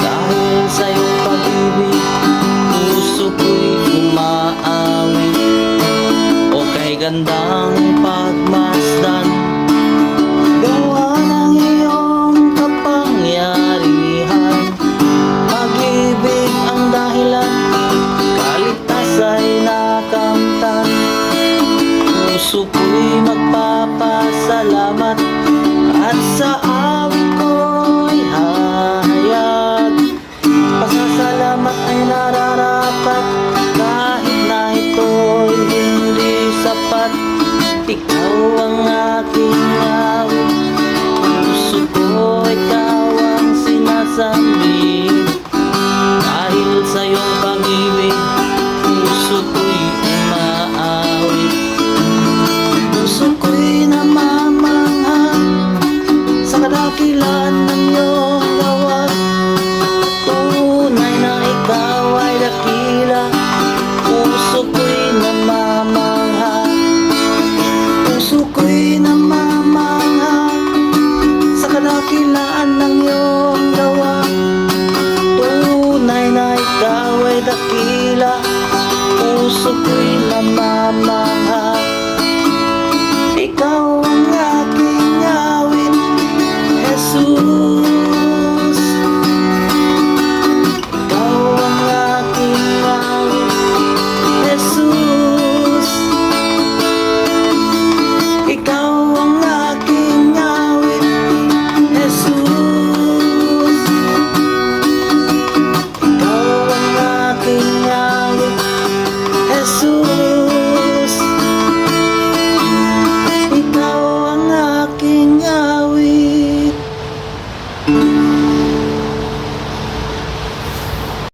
Dahil sa iyong Puso ko'y umaawit. O kay gandang pagmasdan. Gawa ng iyong kapangyarihan. Pag-ibig ang dahilan Kaligtas ay nakamtan. Puso ko'y magpapasalamat sa amin. Dahil sa iyong pag-ibig Puso ko'y umaawit. Puso ko'y namamangha Sa kadakilan ng iyong gawa Tunay na ikaw ay dakil. so green.